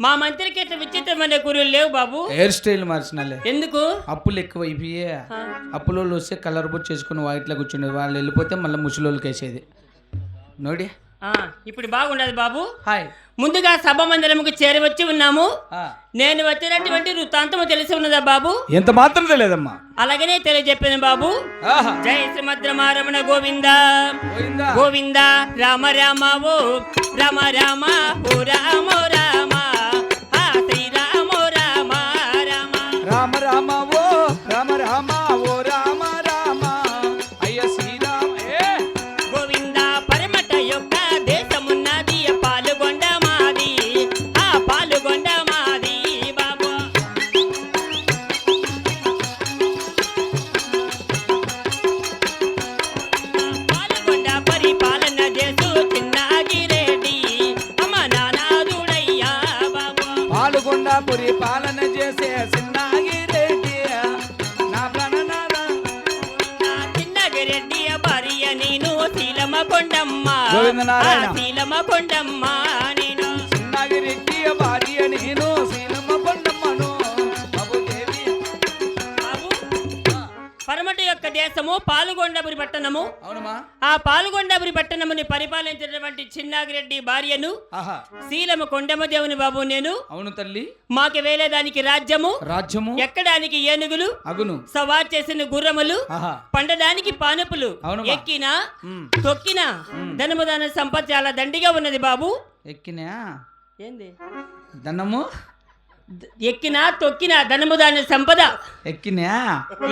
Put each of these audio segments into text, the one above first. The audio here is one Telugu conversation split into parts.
మౌ మంత్రికి ఇట్లా విచిత్రమైన గురువులు లేవు బాబు. Hair style మార్చినాలే. ఎందుకు? అప్పులు ఎక్కువ అయిపోయి. ఆ, అప్పులోళ్ళు వస్తే కలర్ బొచ్చు చేసుకుని వాయిట్లో కూర్చునేది వాళ్ళు వెళ్ళిపోతే మళ్ళీ ముసలోళ్ళకి వేసేది. నోడి. ఇప్పుడు బాగుండదు బాబు. హాయ్. ముందుగా సభ మందిరముకు చేరవచ్చి ఉన్నాము. నేను వచ్చినటువంటి వృత్తాంతము తెలిసి ఉన్నదా బాబు? ఎంత మాత్రం తెలియదమ్మా. అలాగనే తెలియజెప్పాను బాబు. ఆహా. జై శ్రీమద్రమారమణ గోవింద? గోవింద. రామ రామ ఓ రామ రామ ఓ రామ రామ పాలన చేసే సిన్నాగిరెడ్డి నా చిన్నగిరెడ్డి భార్య నేను శీలమ కొండమ్మ గోవిందనారాయణ. ఆ శీలమ కొండమ్మ నేను సిన్నాగిరెడ్డి భార్య నేను దేశము పాలుగొండపురి పట్టణము. ఆ పాల్గొండపురి పట్టణముని పరిపాలించినటువంటి చిన్నాగిరెడ్డి భార్యను శీలమ కొండమదేవుని బాబు నేను. అవును తల్లి. మాకు వేలేదానికి రాజ్యము రాజ్యము. ఎక్కడానికి ఏనుగులు అగును. సవార్ చేసిన గుర్రములు పండడానికి పానుపులు. ఎక్కినా. తొక్కినా ధనముదాన సంపద చాలా దండిగా ఉన్నది బాబు. ఎక్కినా? ఏంది? ధనము? ఎక్కినా తొక్కినా ధనముదాన సంపద. ఎక్కినా?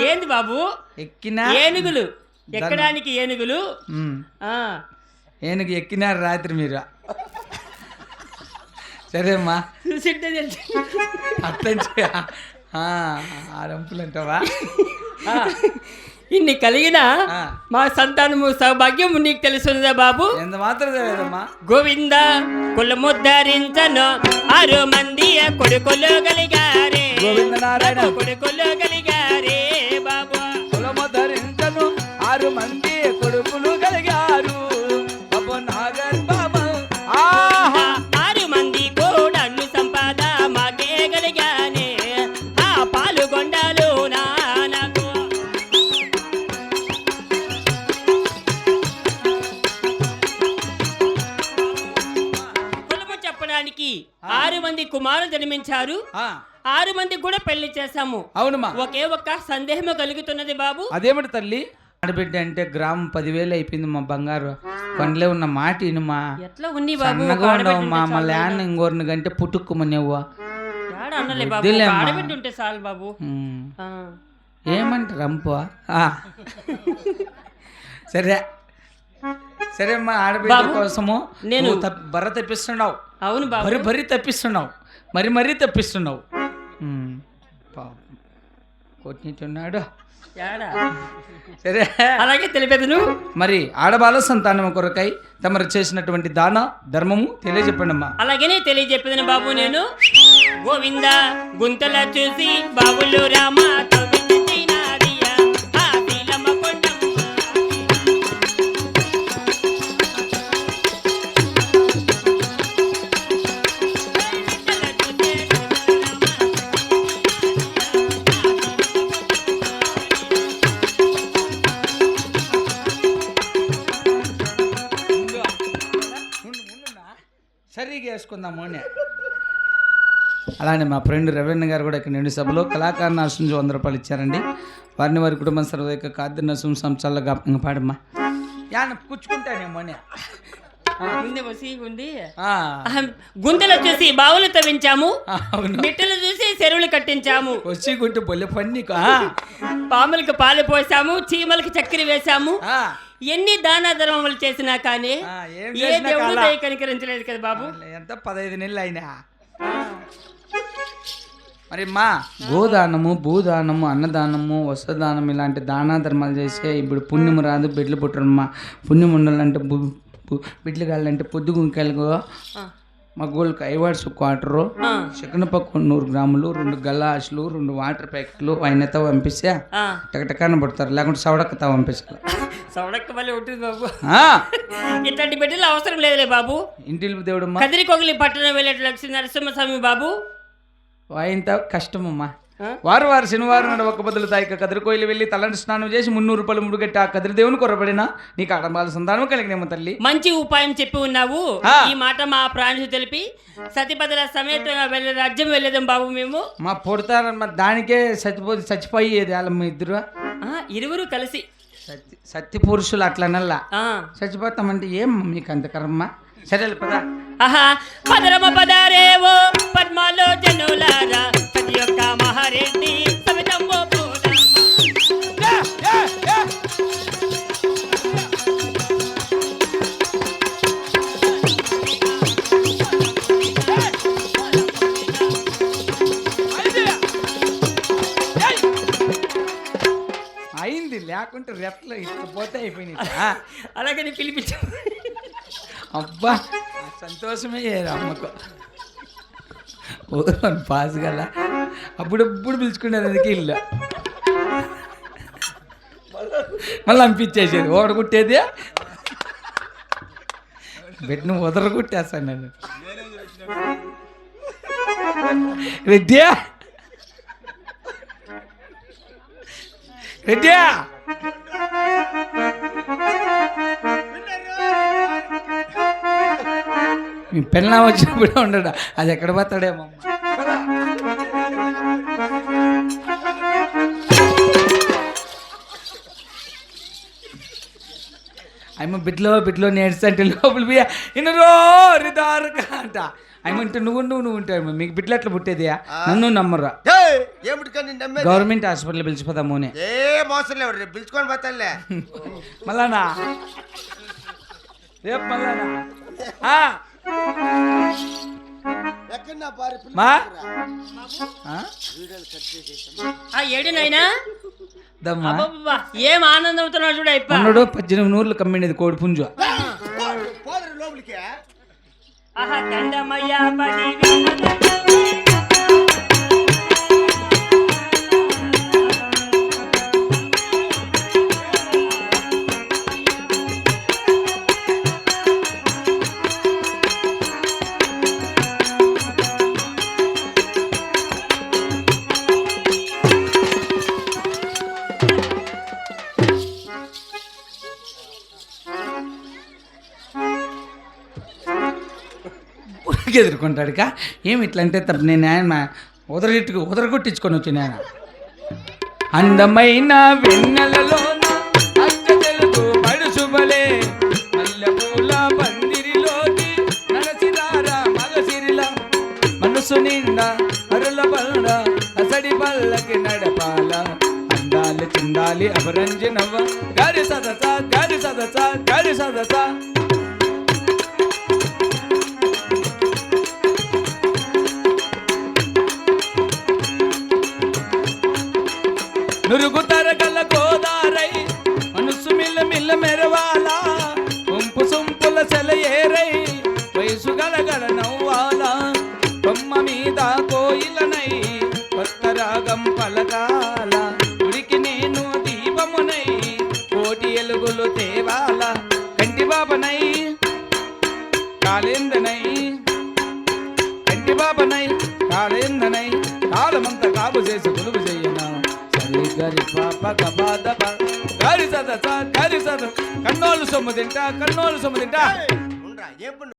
ఏంది బాబు? ఎక్కినా? ఏనుగులు. ఎక్కడానికి ఏనుగులు? ఏనుగు ఎక్కినారు రాత్రి మీరు. సరే అమ్మా చూసింటే చే ఆ రంపులు అంటావా? ఇన్ని కలిగిన. మా సంతానము సౌభాగ్యము నీకు తెలుసున్నదా బాబు? గోవింద కులముద్ధరించను ఆరు మంది కొడుకులు కలిగారే. కొడుకులు కలిగారే. కుమారులు జన్మించారు. ఆరు మంది కూడా పెళ్ళి చేశాము. అవునమ్మా ఒకే ఒక్క సందేహం కలుగుతున్నది బాబు. అదేమిటి తల్లి? ఆడబిడ్డ అంటే గ్రామం పదివేలు అయిపోయింది మా బంగారు. కొండలే ఉన్న మాట ఇనుమా? ఎట్లా ఉంది బాబు? సన్నగా ఉండవు మా మా ల్యాండ్ ఇంకోరిని కంటే బాబు? వద్దులే అమ్మా. ఆడబిడ్డ ఉంటే చాలు బాబు. ఆ. ఏమంటారు రంపు? సరే. సరే అమ్మా ఆడబిడ్డ బాబు, కోసము నేను- నువ్వు తప్ప- బర్ర తెప్పిస్తున్నావు. అవును బరి బరి తప్పిస్తున్నావు. మరి మరీ తప్పిస్తున్నావు. కొట్టినట్టున్నాడు సరే. అలాగే తెలిపేదను. మరి ఆడబాల సంతానం కొరకై తమరు చేసినటువంటి దాన ధర్మము తెలియజెప్పండి అమ్మా అలాగనే తెలియజెప్పేదను బాబు నేను. గోవింద గుంతల చూసి బాబులు రామ వేసుకుందాం మోనే అలానే మా ఫ్రెండ్ రవీణ్ గారు కూడా ఇక్కడ నిండు సభలో కళాకార నరసింహ వంద రూపాయలు ఇచ్చారండి. వారిని వారి కుటుంబం సర్వైక ఖాద్య నరసింహ సంస్థల పాడమ్మా. యాన కూర్చుకుంటానే మోనే ముందే వసి ఉంది. గుంతలు చూసి బావులు తవ్వించాము. మిట్టలు చూసి చెరువులు కట్టించాము. వచ్చి గుంటే బొల్లె పని పాములకు పాలు పోసాము చీమలకు చక్కెర వేసాము. ఎన్ని దాన ధర్మములు చేసినా కానీ ఏం దేవుడు. దయ కనికరించలేదు కదా బాబు? ఎంత పదహైదు నెలలు అయినా. మరి మా గోదానము భూదానము అన్నదానము వస్త్రదానం ఇలాంటి దానా ధర్మాలు చేసే ఇప్పుడు పుణ్యం రాదు బిడ్డలు పుట్టరమ్మా పుణ్యం ఉండాలంటే బిడ్డలు కావాలంటే పొద్దు గుంకెలకు ఆ, మా గోళ్ళకి ఐవాడ్స్ క్వార్టరు ఆ, చికెనపప్పు నూరు గ్రాములు రెండు గల్లాసులు రెండు వాటర్ ప్యాకెట్లు ఆయనతో పంపిస్తే. టకటకాన పడతారు. లేకుంటే సవడక్కతో పంపించాలి సవడక్క మళ్ళీ ఉంటుంది బాబు. ఇట్లాంటి బిడ్డలు అవసరం లేదులే బాబు. ఇంటిల్లి దేవుడమ్మా. కదిరి కొగిలి పట్టణం వెళ్ళేట లక్ష్మీ నరసింహస్వామి బాబు. ఆయనతో కష్టమమ్మా? వారు వారు శనివారం నాడు ఒక బదులు తాయిక కదిరి కోయిలు వెళ్ళి తలంటి స్నానం చేసి మున్నూరు రూపాయలు ముడుగట్టి ఆ కదిరి దేవుని కొరబడినా నీకు అడమాల సంతానం కలిగినేమో తల్లి. మంచి ఉపాయం చెప్పి ఉన్నావు. ఈ మాట మా ప్రాణులు తెలిపి సతిపదల సమేతంగా వెళ్ళే రాజ్యం వెళ్ళేదాం బాబు మేము. మా పొడతారమ్మా దానికే చచ్చిపోతే చచ్చిపోయేది వాళ్ళ మీ ఇద్దరు. ఇరువురు కలిసి. సత్య సత్య పురుషులు అట్లనల్లా. చచ్చిపోతామంటే ఏం మీకు అంత కర్మ? సరే పదా. ఆహా పదరమ పదారేవో పద్మాలో జనులారా ప్రతి ఒక్క లేకుంటే రెట్లు పోతే అయిపోయినాయి. అలాగని పిలిపించు. అబ్బా సంతోషమే అమ్మకు. పాస్ గల అప్పుడప్పుడు పిలుచుకునేది అందుకే ఇల్లు. మళ్ళీ పంపించేసేది ఓడ కుట్టేది పెట్టిన ఉదర కుట్టేస్తాను నేను. రెడ్డియా? రెడ్డియా? పెళ్ళ వచ్చినప్పుడే ఉండడు అది ఎక్కడ పోతాడేమో అమ్మ బిడ్డలో బిడ్డలో నేర్చుంటే లోపల పోయా ఇన్న రోరిదారుగా అంట. అమ్మంటే నువ్వు నువ్వు నువ్వు ఉంటావు మీకు బిడ్డలు ఎట్లా పుట్టేదియా నన్ను నమ్మరా. గవర్నమెంట్ హాస్పిటల్ పిలిచిపోతాము ఏ మోసం లేవు రేపు పిలుచుకొని పోతానులే. మళ్ళానా రేపు మళ్ళానా మా? ఆ? ఆ ఏడు నాయనా? దమ్మా. అబ్బబ్బబ్బా, ఏం ఆనందంతో చూడ అన్నాడు పద్దెనిమిది నూర్లు కమ్మినది కోడి పుంజు. ఆహా దండమయ్యా పది వేల ఏమి ఇట్లా అంటే తప్ప నేను ఆయన ఉదరగొట్టుకు ఉదరగొట్టించుకొని వచ్చి నేను అందమైన వెన్నెలలో అచ్చ తెలుగు పడుసుబలే మల్లెపూల పందిరిలోకి నరసిదార మగసిరిల మనసు నిండా అరుల బల్ల అసడి పల్లకి నడపాల. అందాలి చిందాలి అపరంజి నవ్వ. గారి సదస గారి సదస గారి సదస. నురుగు తరగల గోదారై మనసు మిల్ల మిల్ల మెరవాల ఉంపు సొంపుల సెలయేరై వయసు గలగల నవ్వాల. బొమ్మ మీద కోయిలనై కొత్త రాగం పలకాల. గుడికి నేను దీపమునై కోటి ఎలుగులు తేవాల. కంటి బాబనై కాలేందనై. కంటి బాబనై కాలేందనై కాలమంత కాపు చేసి గరి పాప కబాద గరి సద గరి సద కన్నోళ్ళు సొమ్ము తింటా కన్నోళ్ళు సొమ్ము తింటా ఉండరా ఏం పని